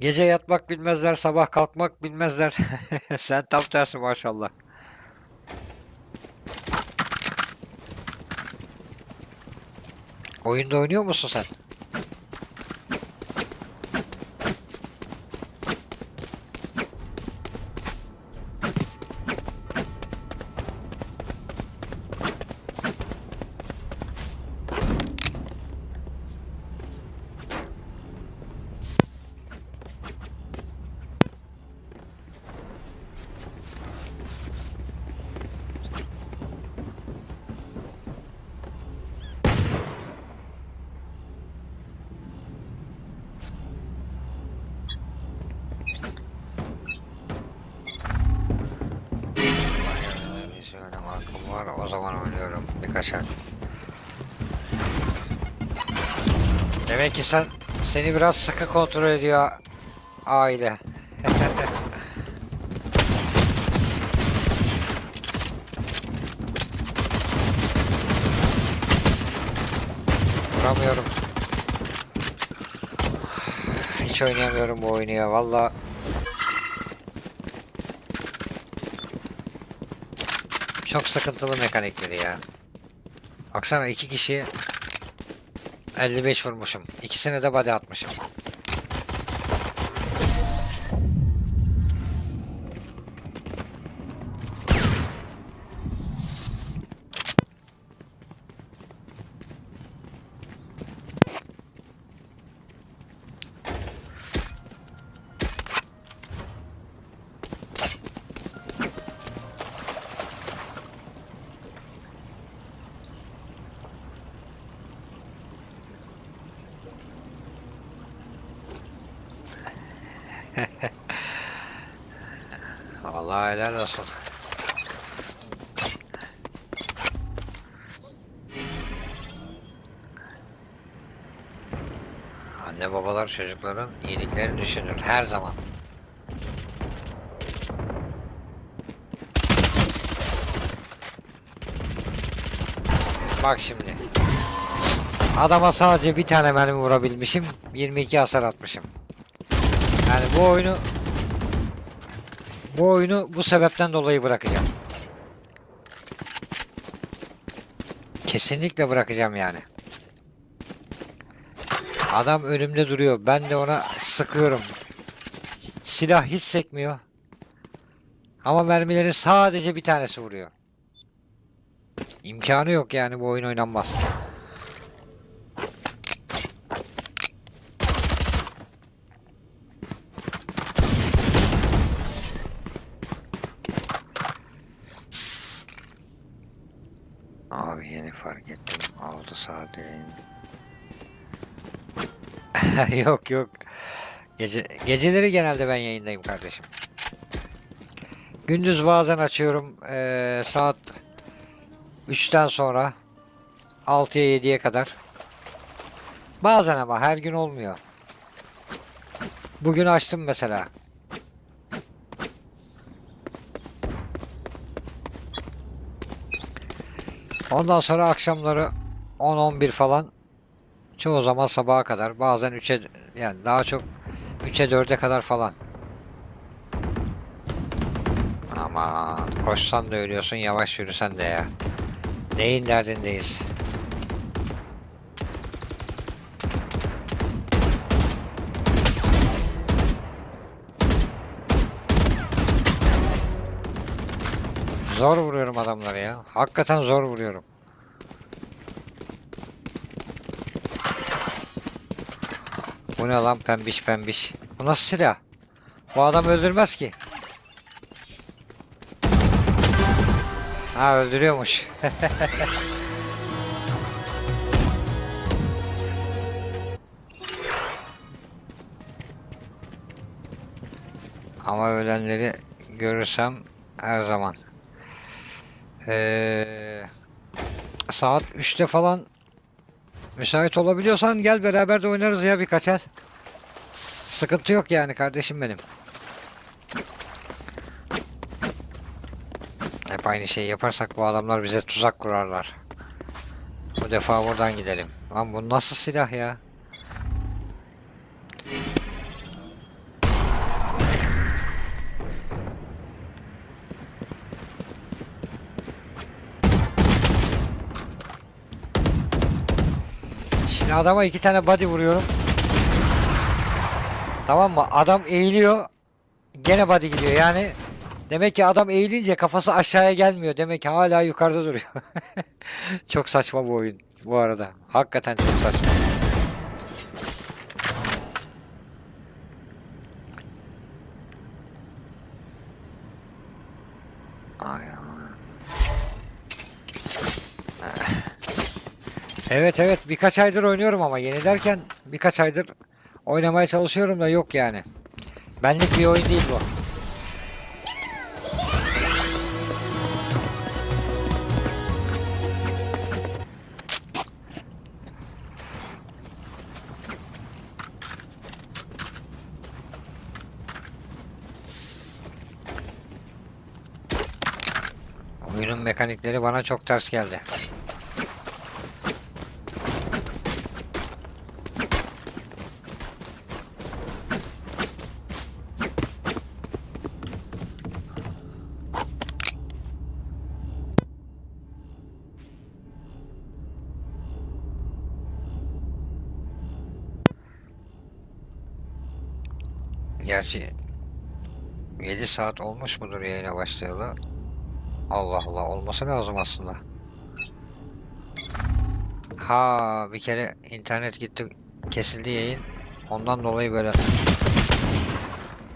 Gece yatmak bilmezler, sabah kalkmak bilmezler. Sen tam tersi maşallah. Oyunda oynuyor musun sen? Zaman oynuyorum birkaç el. Demek ki sen seni biraz sıkı kontrol ediyor aile. Vuramıyorum. Hiç oynayamıyorum bu oyunu ya valla. Çok sıkıntılı mekanikleri ya. Baksana iki kişi 55 vurmuşum. İkisine de body atmışım. Olsun. Anne babalar çocukların iyiliklerini düşünür her zaman. Bak şimdi. Adama sadece bir tane mermi vurabilmişim. 22 hasar atmışım. Yani bu oyunu bu oyunu bu sebepten dolayı bırakacağım. Kesinlikle bırakacağım yani. Adam önümde duruyor. Ben de ona sıkıyorum. Silah hiç sekmiyor. Ama mermilerin sadece bir tanesi vuruyor. İmkanı yok yani bu oyun oynanmaz. Abi yeni fark ettim. Değil. yok yok. Gece, geceleri genelde ben yayındayım kardeşim. Gündüz bazen açıyorum. eee, saat 3'ten sonra 6'ya 7'ye kadar. Bazen ama her gün olmuyor. Bugün açtım mesela. Ondan sonra akşamları 10-11 falan çoğu zaman sabaha kadar bazen 3'e yani daha çok 3'e 4'e kadar falan. Ama koşsan da ölüyorsun yavaş yürüsen de ya. Neyin derdindeyiz? Zor vuruyorum adamları ya. Hakikaten zor vuruyorum. Ne lan pembiş pembiş. Bu nasıl silah? Bu adam öldürmez ki. Ha öldürüyormuş. Ama ölenleri görürsem her zaman. Ee, saat 3'te falan müsait olabiliyorsan gel beraber de oynarız ya birkaç el. Sıkıntı yok yani kardeşim benim. Hep aynı şeyi yaparsak bu adamlar bize tuzak kurarlar. Bu defa buradan gidelim. Lan bu nasıl silah ya? Adama iki tane body vuruyorum. Tamam mı? Adam eğiliyor. Gene body gidiyor. Yani demek ki adam eğilince kafası aşağıya gelmiyor. Demek ki hala yukarıda duruyor. çok saçma bu oyun bu arada. Hakikaten çok saçma. Evet evet birkaç aydır oynuyorum ama yeni derken birkaç aydır oynamaya çalışıyorum da yok yani. Benlik bir oyun değil bu. Oyunun mekanikleri bana çok ters geldi. Gerçi 7 saat olmuş mudur yayına başlayalı? Allah Allah olması lazım aslında. Ha bir kere internet gitti kesildi yayın. Ondan dolayı böyle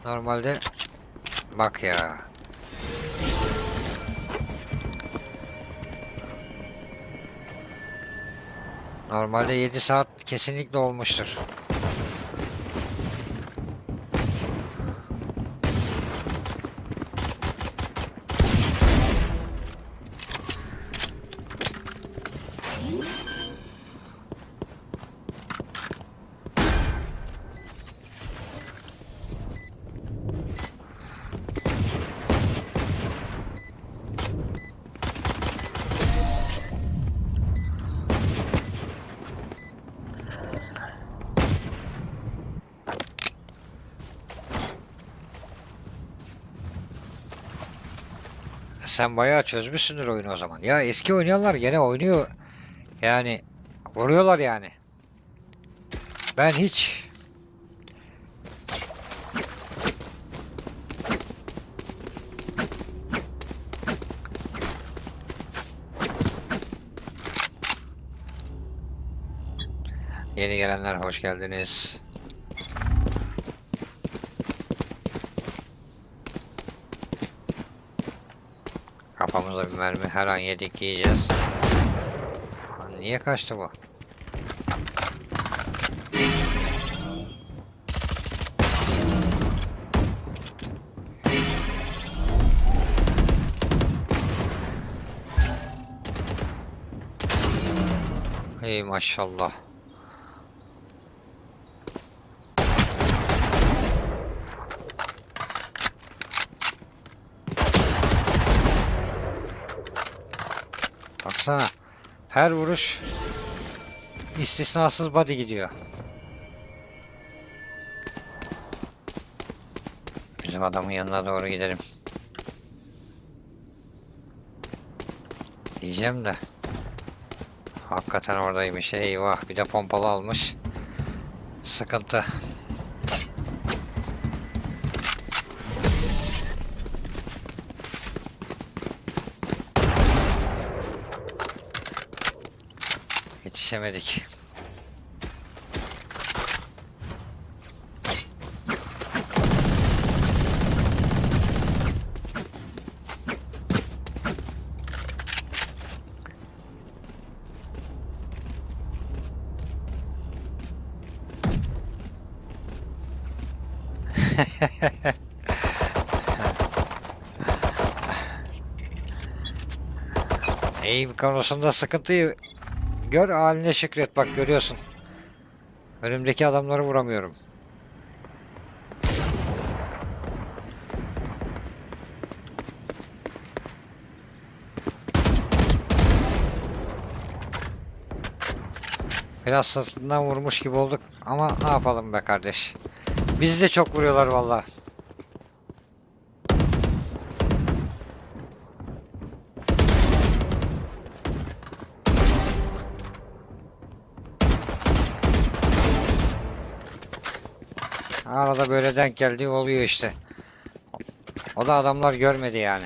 normalde bak ya. Normalde 7 saat kesinlikle olmuştur. Sen bayağı çözmüşsündür oyunu o zaman. Ya eski oynayanlar gene oynuyor. Yani vuruyorlar yani. Ben hiç Yeni gelenler hoş geldiniz. Kafamıza bir mermi her an yedik yiyeceğiz. Lan Niye kaçtı bu? Hey maşallah. Baksana. Her vuruş istisnasız body gidiyor. Bizim adamın yanına doğru gidelim. Diyeceğim de. Hakikaten oradaymış. Eyvah. Bir de pompalı almış. Sıkıntı. Yetişemedik. Eğim konusunda sıkıntıyı gör haline şükret bak görüyorsun. Önümdeki adamları vuramıyorum. Biraz sırtından vurmuş gibi olduk ama ne yapalım be kardeş. Bizi de çok vuruyorlar vallahi. Arada böyle denk geldiği oluyor işte. O da adamlar görmedi yani.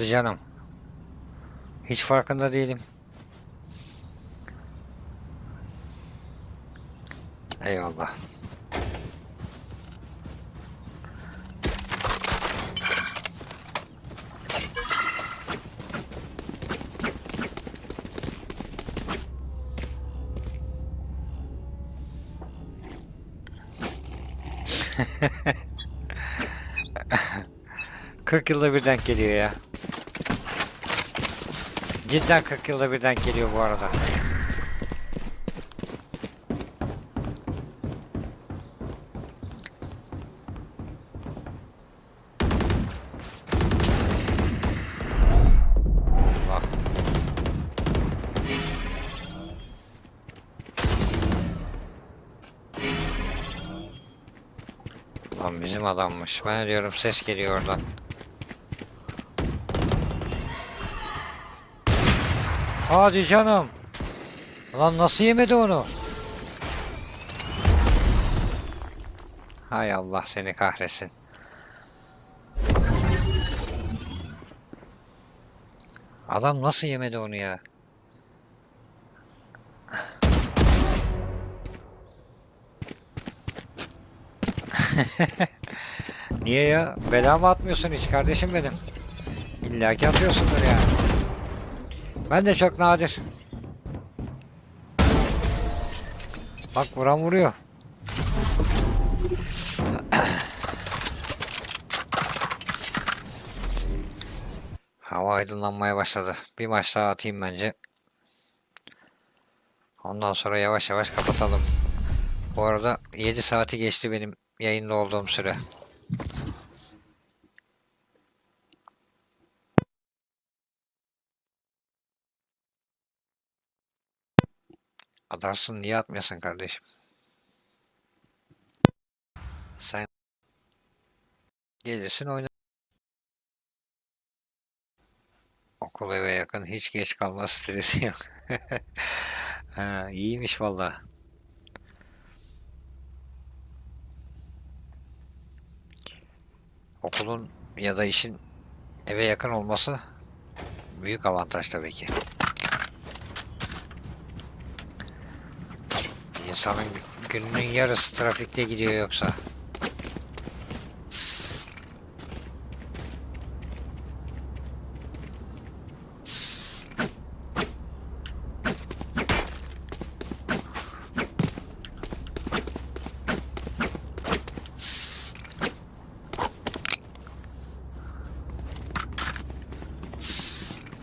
Hadi canım. Hiç farkında değilim. Eyvallah. Kırk yılda bir denk geliyor ya. Cidden 40 yılda bir denk geliyor bu arada. Lan bizim adammış. Ben diyorum ses geliyor oradan. Hadi canım. Lan nasıl yemedi onu? Hay Allah seni kahretsin. Adam nasıl yemedi onu ya? Niye ya? Bela mı atmıyorsun hiç kardeşim benim? İlla ki atıyorsundur yani. Ben de çok nadir. Bak vuran vuruyor. Hava aydınlanmaya başladı. Bir maç daha atayım bence. Ondan sonra yavaş yavaş kapatalım. Bu arada 7 saati geçti benim yayında olduğum süre. Atarsın niye atmıyorsun kardeşim? Sen gelirsin oyna. Okul eve yakın hiç geç kalma stresi yok. ha, iyiymiş valla. Okulun ya da işin eve yakın olması büyük avantaj tabii ki. İnsanın gününün yarısı trafikte gidiyor yoksa.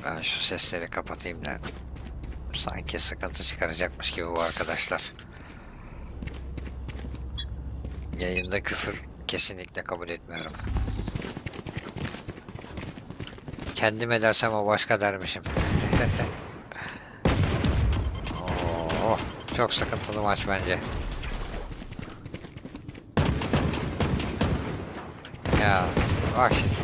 Ben şu sesleri kapatayım da sanki sıkıntı çıkaracakmış gibi bu arkadaşlar. Yayında küfür kesinlikle kabul etmiyorum. Kendim edersem o başka dermişim. Oo, çok sıkıntılı maç bence. Ya bak şimdi.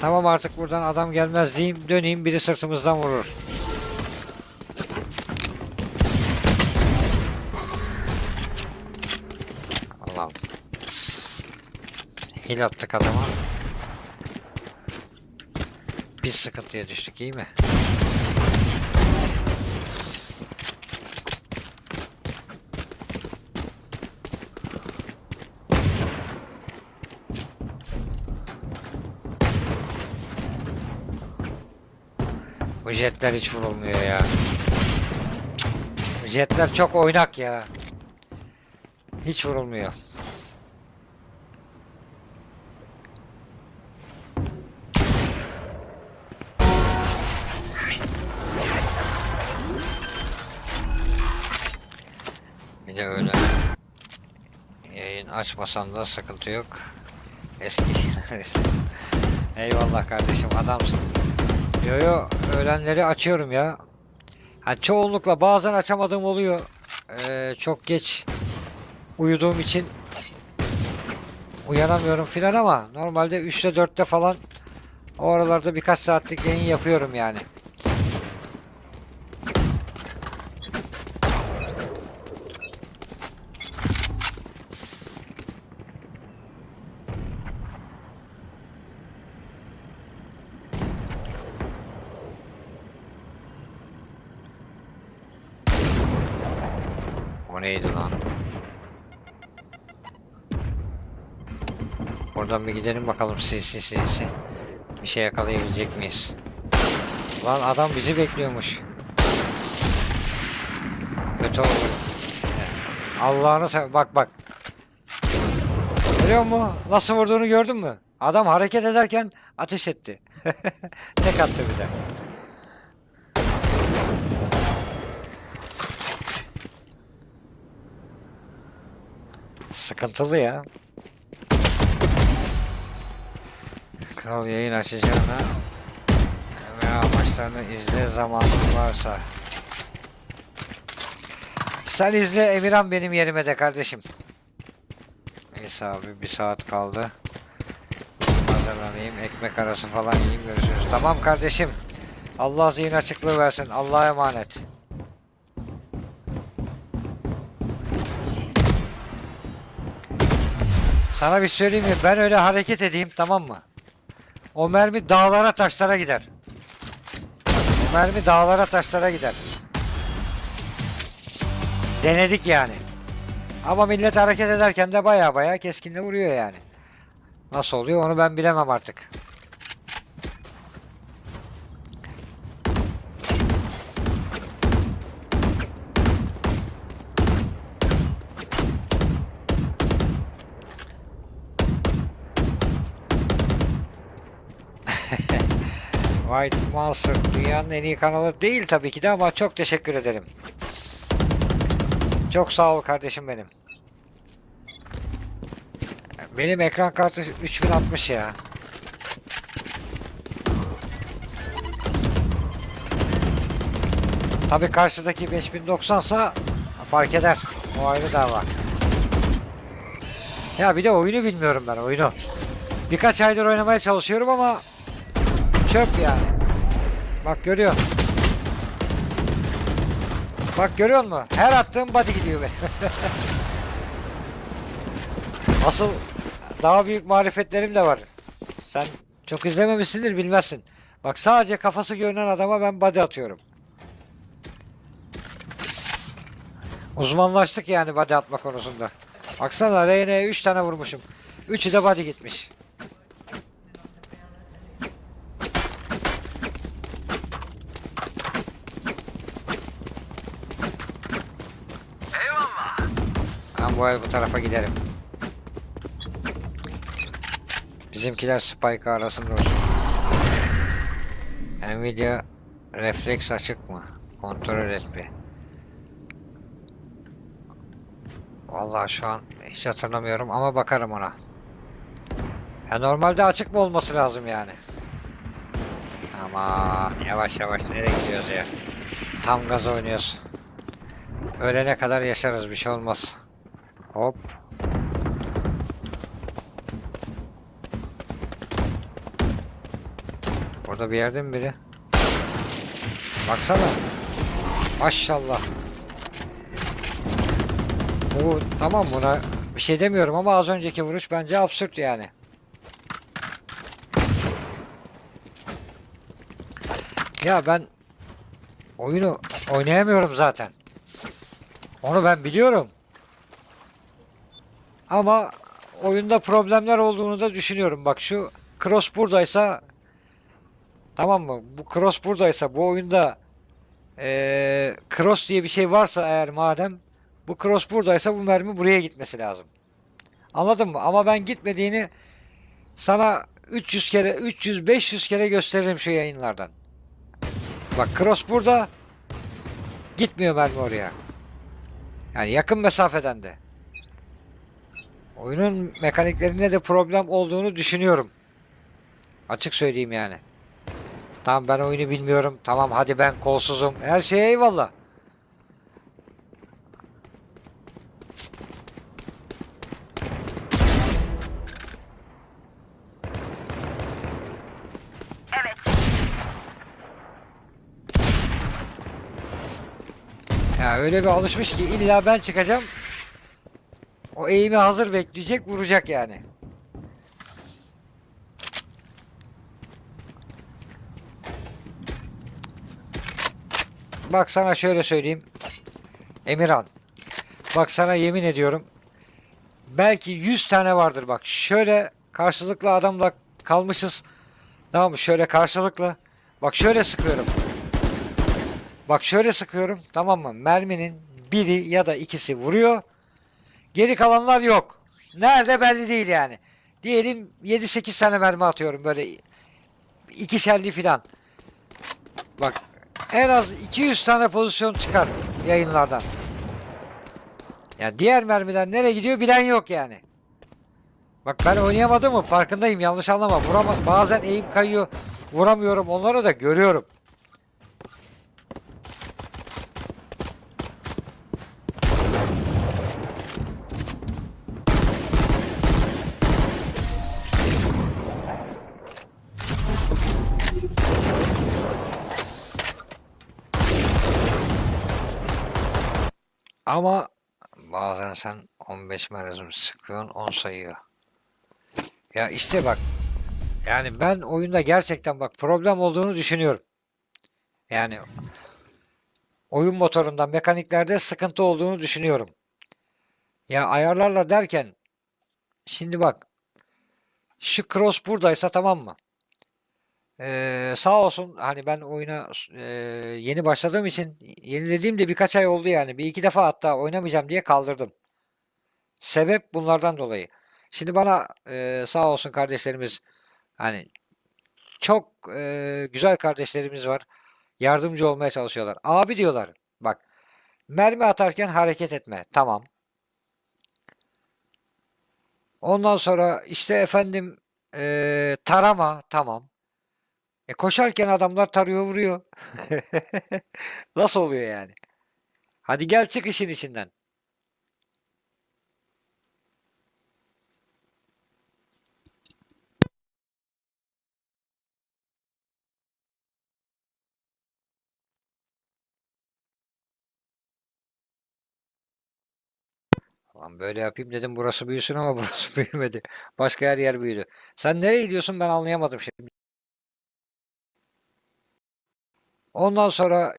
Tamam artık buradan adam gelmez diyeyim döneyim biri sırtımızdan vurur. Hil attık adama. Biz sıkıntıya düştük iyi mi? Bu jetler hiç vurulmuyor ya. Jetler çok oynak ya. Hiç vurulmuyor. Açmasam da sıkıntı yok. Eski. Eyvallah kardeşim adamsın. Yo yo öğlenleri açıyorum ya. Ha, çoğunlukla bazen açamadığım oluyor. Ee, çok geç uyuduğum için uyanamıyorum filan ama normalde 3'te 4'te falan o aralarda birkaç saatlik yayın yapıyorum yani. O neydi lan? Bir gidelim bakalım sinsi sinsi. Bir şey yakalayabilecek miyiz? Lan adam bizi bekliyormuş. Kötü oldu. Allah'ını sev bak bak. Görüyor musun? Nasıl vurduğunu gördün mü? Adam hareket ederken ateş etti. Tek attı bir de. Sıkıntılı ya. Kral yayın açacağına ve amaçlarını izle zamanın varsa. Sen izle Emirhan benim yerime de kardeşim. Neyse abi bir saat kaldı. Hazırlanayım ekmek arası falan yiyeyim görüşürüz. Tamam kardeşim. Allah zihin açıklığı versin. Allah'a emanet. Sana bir söyleyeyim mi? Ben öyle hareket edeyim tamam mı? O mermi dağlara taşlara gider. O mermi dağlara taşlara gider. Denedik yani. Ama millet hareket ederken de baya baya keskinle vuruyor yani. Nasıl oluyor onu ben bilemem artık. White Monster dünyanın en iyi kanalı değil tabii ki de ama çok teşekkür ederim. Çok sağ ol kardeşim benim. Benim ekran kartı 3060 ya. Tabii karşıdaki 5090 sa fark eder. O ayrı dava. Ya bir de oyunu bilmiyorum ben oyunu. Birkaç aydır oynamaya çalışıyorum ama çöp yani. Bak görüyor. Bak görüyor musun? Her attığım body gidiyor be. Asıl daha büyük marifetlerim de var. Sen çok izlememişsindir bilmezsin. Bak sadece kafası görünen adama ben body atıyorum. Uzmanlaştık yani body atma konusunda. Baksana Reyne'ye 3 tane vurmuşum. 3'ü de body gitmiş. Ben bu tarafa giderim. Bizimkiler Spike arasında olsun. Nvidia refleks açık mı? Kontrol et bir. Vallahi şu an hiç hatırlamıyorum ama bakarım ona. Ya normalde açık mı olması lazım yani? Ama yavaş yavaş nereye gidiyoruz ya? Tam gaz oynuyoruz. Ölene kadar yaşarız bir şey olmaz. Hop. Burada bir yerde mi biri? Baksana. Maşallah. Bu tamam buna bir şey demiyorum ama az önceki vuruş bence absürt yani. Ya ben oyunu oynayamıyorum zaten. Onu ben biliyorum. Ama oyunda problemler olduğunu da düşünüyorum. Bak şu cross buradaysa tamam mı? Bu cross buradaysa bu oyunda eee, cross diye bir şey varsa eğer madem bu cross buradaysa bu mermi buraya gitmesi lazım. Anladın mı? Ama ben gitmediğini sana 300 kere 300 500 kere gösteririm şu yayınlardan. Bak cross burada gitmiyor mermi oraya. Yani yakın mesafeden de. Oyunun mekaniklerinde de problem olduğunu düşünüyorum. Açık söyleyeyim yani. Tamam ben oyunu bilmiyorum. Tamam hadi ben kolsuzum. Her şeye eyvallah. Ya öyle bir alışmış ki illa ben çıkacağım. O eğimi hazır bekleyecek vuracak yani. Bak sana şöyle söyleyeyim. Emirhan. Bak sana yemin ediyorum. Belki 100 tane vardır bak. Şöyle karşılıklı adamla kalmışız. Tamam mı? Şöyle karşılıklı. Bak şöyle sıkıyorum. Bak şöyle sıkıyorum. Tamam mı? Merminin biri ya da ikisi vuruyor. Geri kalanlar yok. Nerede belli değil yani. Diyelim 7-8 tane mermi atıyorum böyle ikişerli filan. Bak en az 200 tane pozisyon çıkar yayınlardan. Ya diğer mermiler nereye gidiyor bilen yok yani. Bak ben oynayamadım mı farkındayım yanlış anlama. Vurama, bazen eğim kayıyor vuramıyorum onları da görüyorum. Ama bazen sen 15 mermi sıkıyorsun 10 sayıyor. Ya işte bak yani ben oyunda gerçekten bak problem olduğunu düşünüyorum. Yani oyun motorunda mekaniklerde sıkıntı olduğunu düşünüyorum. Ya ayarlarla derken şimdi bak şu cross buradaysa tamam mı? Ee, sağ olsun hani ben oyuna e, yeni başladığım için yenilediğim de birkaç ay oldu yani. Bir iki defa hatta oynamayacağım diye kaldırdım. Sebep bunlardan dolayı. Şimdi bana e, sağ olsun kardeşlerimiz hani çok e, güzel kardeşlerimiz var. Yardımcı olmaya çalışıyorlar. Abi diyorlar bak mermi atarken hareket etme. Tamam. Ondan sonra işte efendim e, tarama. Tamam. E koşarken adamlar tarıyor vuruyor. Nasıl oluyor yani? Hadi gel çık işin içinden. Lan böyle yapayım dedim burası büyüsün ama burası büyümedi. Başka her yer büyüdü. Sen nereye gidiyorsun ben anlayamadım şimdi. Ondan sonra